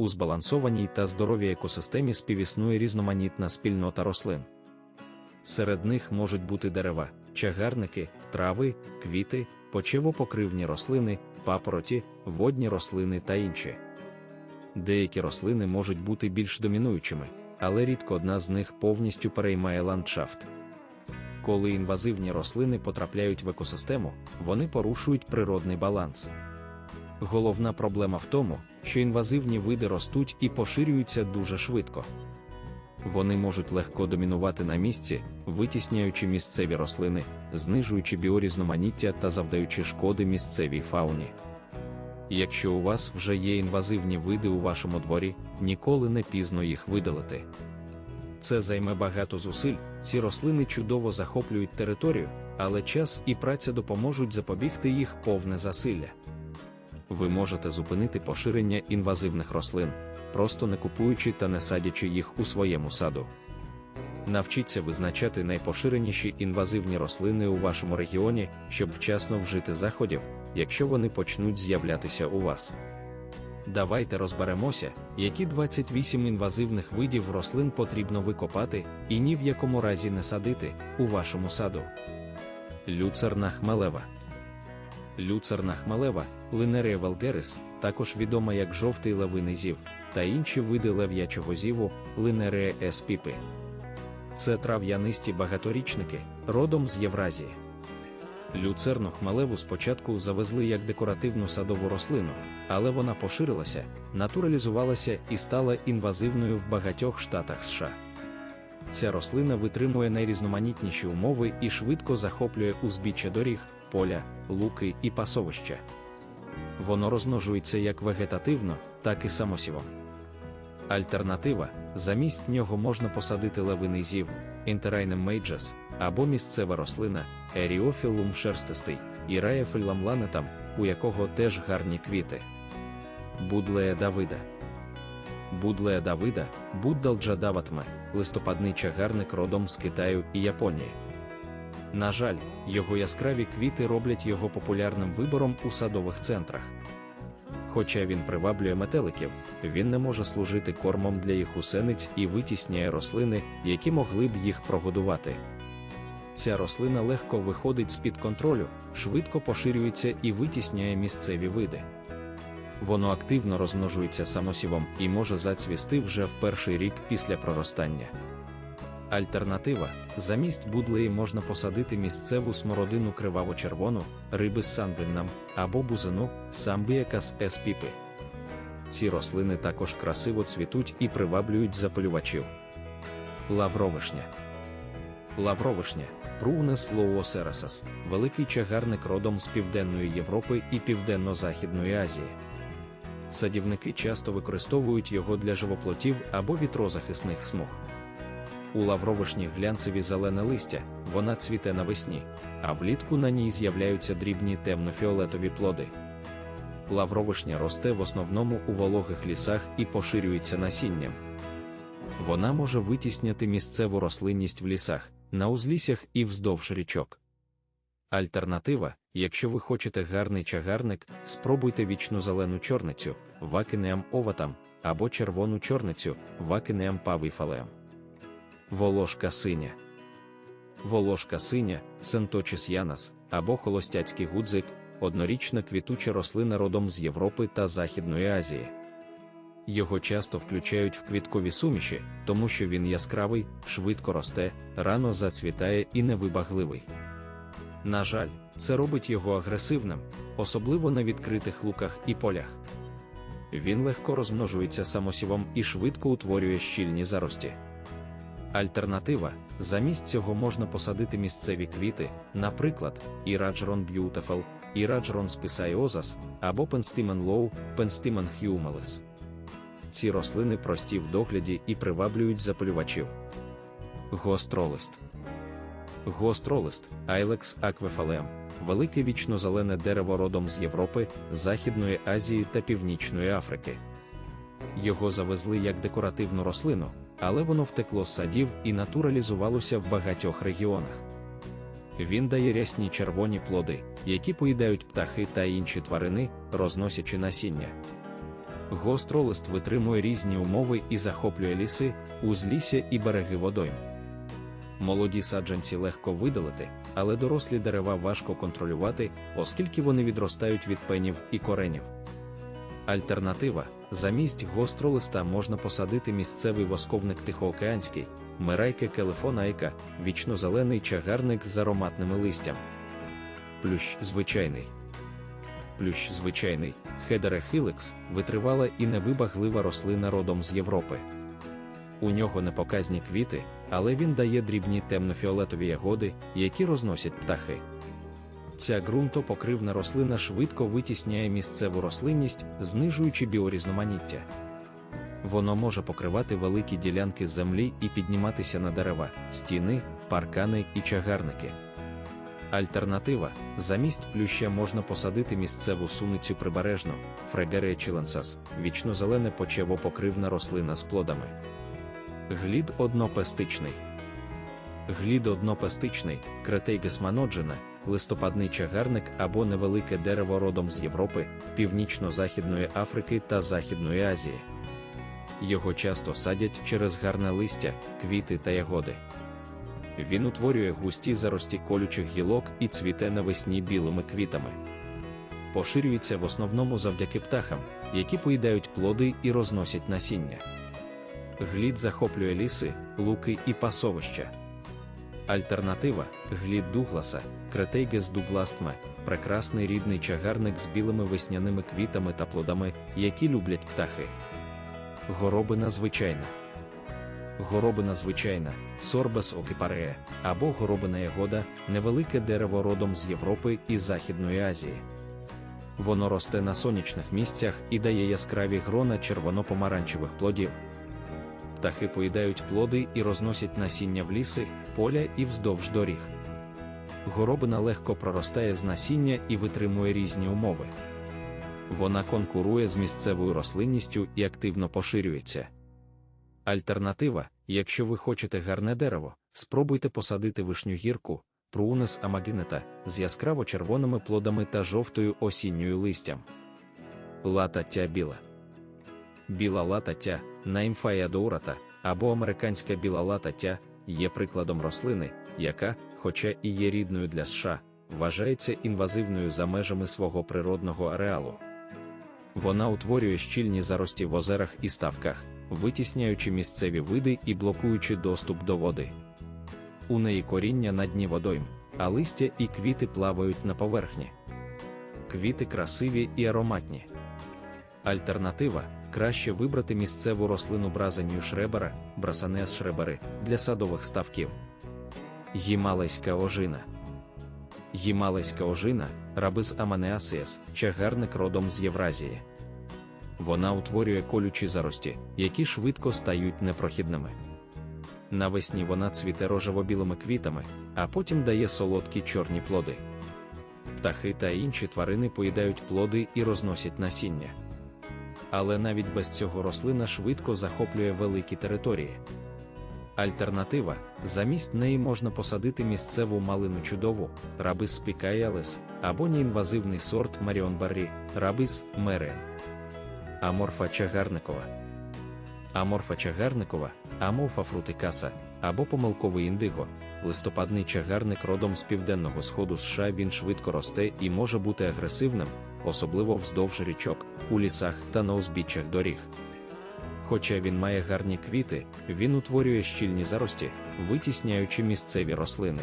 У збалансованій та здоровій екосистемі співіснує різноманітна спільнота рослин. Серед них можуть бути дерева, чагарники, трави, квіти, почевопокривні рослини, папороті, водні рослини та інші. Деякі рослини можуть бути більш домінуючими, але рідко одна з них повністю переймає ландшафт. Коли інвазивні рослини потрапляють в екосистему, вони порушують природний баланс. Головна проблема в тому, що інвазивні види ростуть і поширюються дуже швидко. Вони можуть легко домінувати на місці, витісняючи місцеві рослини, знижуючи біорізноманіття та завдаючи шкоди місцевій фауні. Якщо у вас вже є інвазивні види у вашому дворі, ніколи не пізно їх видалити. Це займе багато зусиль, ці рослини чудово захоплюють територію, але час і праця допоможуть запобігти їх повне засилля. Ви можете зупинити поширення інвазивних рослин, просто не купуючи та не садячи їх у своєму саду. Навчіться визначати найпоширеніші інвазивні рослини у вашому регіоні, щоб вчасно вжити заходів, якщо вони почнуть з'являтися у вас. Давайте розберемося, які 28 інвазивних видів рослин потрібно викопати і ні в якому разі не садити у вашому саду. Люцерна хмелева. Люцерна хмелева, Линерія валгерис, також відома як жовтий левиний зів, та інші види лев'ячого зіву, Линерія еспіпи. Це трав'янисті багаторічники, родом з Євразії. Люцерну хмелеву спочатку завезли як декоративну садову рослину, але вона поширилася, натуралізувалася і стала інвазивною в багатьох штатах США. Ця рослина витримує найрізноманітніші умови і швидко захоплює узбіччя доріг, поля, луки і пасовища. Воно розмножується як вегетативно, так і самосівом. Альтернатива замість нього можна посадити лавиний зів, інтерайнем мейджес або місцева рослина Еріофілум шерстистий і Раєфілам ланетам, у якого теж гарні квіти. Будлея Давида. Будлея Давида, Буддалджа Даватме, листопадний чагарник родом з Китаю і Японії. На жаль, його яскраві квіти роблять його популярним вибором у садових центрах. Хоча він приваблює метеликів, він не може служити кормом для їх усениць і витісняє рослини, які могли б їх прогодувати. Ця рослина легко виходить з-під контролю, швидко поширюється і витісняє місцеві види. Воно активно розмножується самосівом і може зацвісти вже в перший рік після проростання. Альтернатива замість будлеї можна посадити місцеву смородину криваво-червону, риби з сандвиннам або бузину самбіякас еспіпи. Ці рослини також красиво цвітуть і приваблюють запалювачів. Лавровишня. Лавровишня Прунес лоуосерасас, великий чагарник родом з Південної Європи і Південно-Західної Азії. Садівники часто використовують його для живоплотів або вітрозахисних смуг. У лавровишні глянцеві зелене листя, вона цвіте навесні, а влітку на ній з'являються дрібні темно-фіолетові плоди. Лавровишня росте в основному у вологих лісах і поширюється насінням. Вона може витісняти місцеву рослинність в лісах, на узліссях і вздовж річок. Альтернатива, якщо ви хочете гарний чагарник, спробуйте вічну зелену чорницю, вакинеам оватам, або червону чорницю, вакинеам павіфалеам. Волошка синя. Волошка синя, сенточіс янас, або холостяцький гудзик, однорічна квітуча рослина родом з Європи та Західної Азії. Його часто включають в квіткові суміші, тому що він яскравий, швидко росте, рано зацвітає і невибагливий. На жаль, це робить його агресивним, особливо на відкритих луках і полях. Він легко розмножується самосівом і швидко утворює щільні зарості. Альтернатива замість цього можна посадити місцеві квіти, наприклад, Іраджрон Beautiful, Іраджрон Списайозас або Пенстимен Low, Пенстимен Humalis. Ці рослини прості в догляді і приваблюють запалювачів. Гостролист. Гостролист Айлекс аквефалем велике вічно-зелене дерево родом з Європи, Західної Азії та Північної Африки. Його завезли як декоративну рослину, але воно втекло з садів і натуралізувалося в багатьох регіонах. Він дає рясні червоні плоди, які поїдають птахи та інші тварини, розносячи насіння. Гостролист витримує різні умови і захоплює ліси, узлісся і береги водойм. Молоді саджанці легко видалити, але дорослі дерева важко контролювати, оскільки вони відростають від пенів і коренів. Альтернатива замість гостролиста можна посадити місцевий восковник тихоокеанський, мирайка келефонайка, вічнозелений чагарник з ароматними листям. Плющ звичайний. Плющ звичайний, хедере хилекс, витривала і невибаглива рослина родом з Європи. У нього непоказні квіти, але він дає дрібні темнофіолетові ягоди, які розносять птахи. Ця ґрунтопокривна рослина швидко витісняє місцеву рослинність, знижуючи біорізноманіття. Воно може покривати великі ділянки землі і підніматися на дерева, стіни, паркани і чагарники. Альтернатива замість плюща можна посадити місцеву суницю прибережну, фрегерія чіленсас, вічнозелене почево-покривна рослина з плодами. Глід однопестичний. Глід однопестичний, кретейгес маноджена, листопадний чагарник або невелике дерево родом з Європи, Північно-Західної Африки та Західної Азії. Його часто садять через гарне листя, квіти та ягоди. Він утворює густі зарості колючих гілок і цвіте навесні білими квітами. Поширюється в основному завдяки птахам, які поїдають плоди і розносять насіння. Глід захоплює ліси, луки і пасовища. Альтернатива глід Дугласа, Кретейгес дугластме, прекрасний рідний чагарник з білими весняними квітами та плодами, які люблять птахи. Горобина звичайна. Горобина звичайна, сорбес окіпарея, або горобина ягода, невелике дерево родом з Європи і Західної Азії. Воно росте на сонячних місцях і дає яскраві грона червоно-помаранчевих плодів. Птахи поїдають плоди і розносять насіння в ліси, поля і вздовж доріг. Горобина легко проростає з насіння і витримує різні умови. Вона конкурує з місцевою рослинністю і активно поширюється. Альтернатива, якщо ви хочете гарне дерево, спробуйте посадити вишню гірку, прунес амагінета з яскраво червоними плодами та жовтою осінньою листям. Латаття біла. Біла латаття, наймфая доурата, або американська біла латаття є прикладом рослини, яка, хоча і є рідною для США, вважається інвазивною за межами свого природного ареалу. Вона утворює щільні зарості в озерах і ставках, витісняючи місцеві види і блокуючи доступ до води. У неї коріння на дні водойм, а листя і квіти плавають на поверхні. Квіти красиві і ароматні. Альтернатива краще вибрати місцеву рослину бразанію шребера, брасанеас шребери для садових ставків. Гімалайська ожина. Гімалайська ожина рабис аманеасіас, чагарник родом з Євразії. Вона утворює колючі зарості, які швидко стають непрохідними. Навесні вона цвіте рожево-білими квітами, а потім дає солодкі чорні плоди. Птахи та інші тварини поїдають плоди і розносять насіння. Але навіть без цього рослина швидко захоплює великі території. Альтернатива замість неї можна посадити місцеву малину чудову, рабис спікаялес, або неінвазивний сорт Маріон Баррі, рабис мерен. Аморфа чагарникова. Аморфа чагарникова, аморфа фрутикаса, або помилковий індиго, листопадний чагарник родом з південного сходу США він швидко росте і може бути агресивним, особливо вздовж річок, у лісах та на узбіччях доріг. Хоча він має гарні квіти, він утворює щільні зарості, витісняючи місцеві рослини.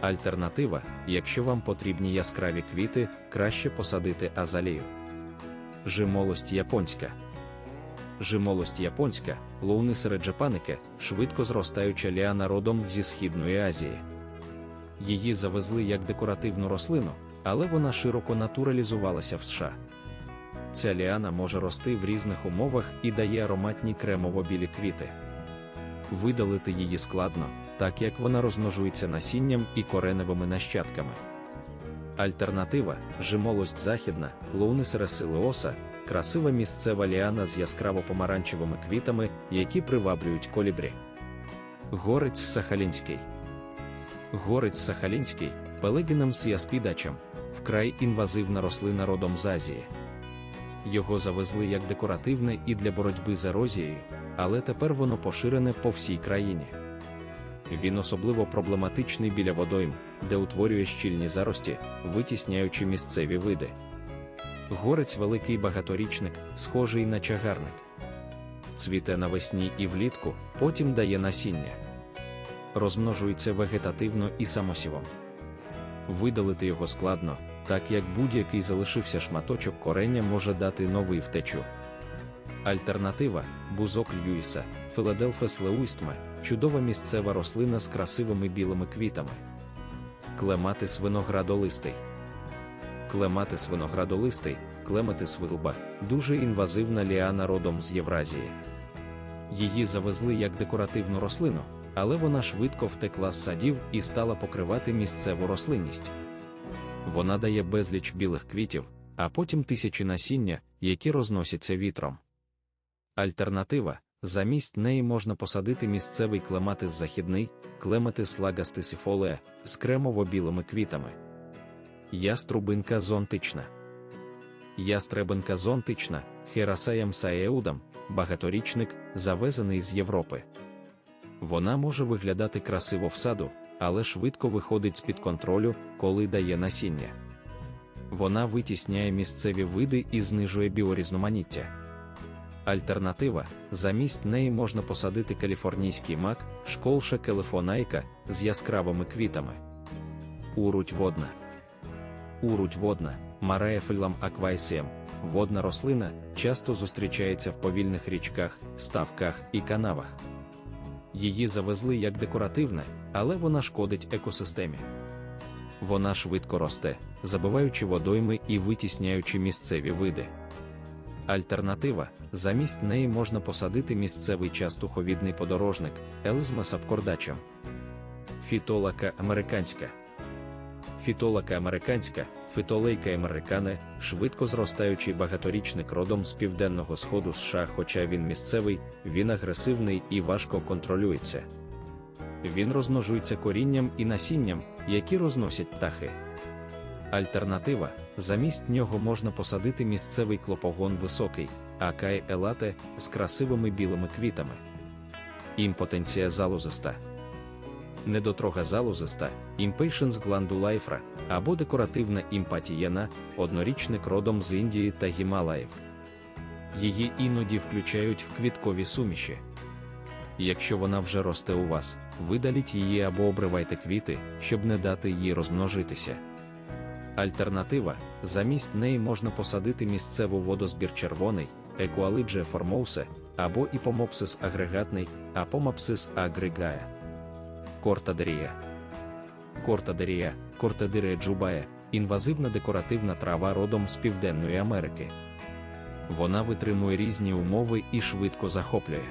Альтернатива, якщо вам потрібні яскраві квіти, краще посадити азалію. Жимолость японська. Жимолость японська, луни середжепанике, швидко зростаюча ліана родом зі Східної Азії. Її завезли як декоративну рослину, але вона широко натуралізувалася в США. Ця ліана може рости в різних умовах і дає ароматні кремово-білі квіти. Видалити її складно, так як вона розмножується насінням і кореневими нащадками. Альтернатива жимолость західна, лунис ресилеоса, красива місцева ліана з яскраво помаранчевими квітами, які приваблюють колібрі. Горець Сахалінський. Горець Сахалінський, пелегіном з яспідачем, вкрай інвазивна рослина родом з Азії. Його завезли як декоративне і для боротьби з ерозією, але тепер воно поширене по всій країні. Він особливо проблематичний біля водойм, де утворює щільні зарості, витісняючи місцеві види. Горець великий багаторічник, схожий на чагарник. Цвіте навесні і влітку, потім дає насіння. Розмножується вегетативно і самосівом. Видалити його складно, так як будь-який залишився шматочок корення може дати новий втечу. Альтернатива бузок Льюіса, Філадельфес леуістме, чудова місцева рослина з красивими білими квітами. Клематис виноградолистий. Клематис виноградолистий, клематис вилба, дуже інвазивна ліана родом з Євразії. Її завезли як декоративну рослину, але вона швидко втекла з садів і стала покривати місцеву рослинність. Вона дає безліч білих квітів, а потім тисячі насіння, які розносяться вітром. Альтернатива замість неї можна посадити місцевий клематис західний, клематис лагастисифолеа з кремово-білими квітами. Яструбинка зонтична. Ястребинка зонтична, херасаєм саеудам, багаторічник, завезений з Європи. Вона може виглядати красиво в саду, але швидко виходить з-під контролю, коли дає насіння. Вона витісняє місцеві види і знижує біорізноманіття. Альтернатива замість неї можна посадити каліфорнійський мак, школша келефонайка з яскравими квітами. Уруть водна. Уруть водна, Мараефельлам аквайсієм, водна рослина, часто зустрічається в повільних річках, ставках і канавах. Її завезли як декоративне, але вона шкодить екосистемі. Вона швидко росте, забиваючи водойми і витісняючи місцеві види. Альтернатива замість неї можна посадити місцевий частуховідний подорожник Елзмас абкордачем. Фітолака американська. Фітолака американська, фітолейка американе, швидко зростаючий багаторічник родом з південного сходу США, хоча він місцевий, він агресивний і важко контролюється. Він розмножується корінням і насінням, які розносять птахи. Альтернатива замість нього можна посадити місцевий клопогон високий, акай елате з красивими білими квітами. Імпотенція залозиста. Недотрога залозиста, Impatiens glandulifera або декоративна імпатієна, однорічник родом з Індії та Гімалаїв. Її іноді включають в квіткові суміші. Якщо вона вже росте у вас, видаліть її або обривайте квіти, щоб не дати їй розмножитися. Альтернатива замість неї можна посадити місцеву водозбір червоний, екуалидже формоусе або іпомопсис агрегатний, апомапсис агрегая. Кортадерія. Кортадерія, кортадерія джубая, інвазивна декоративна трава родом з Південної Америки. Вона витримує різні умови і швидко захоплює.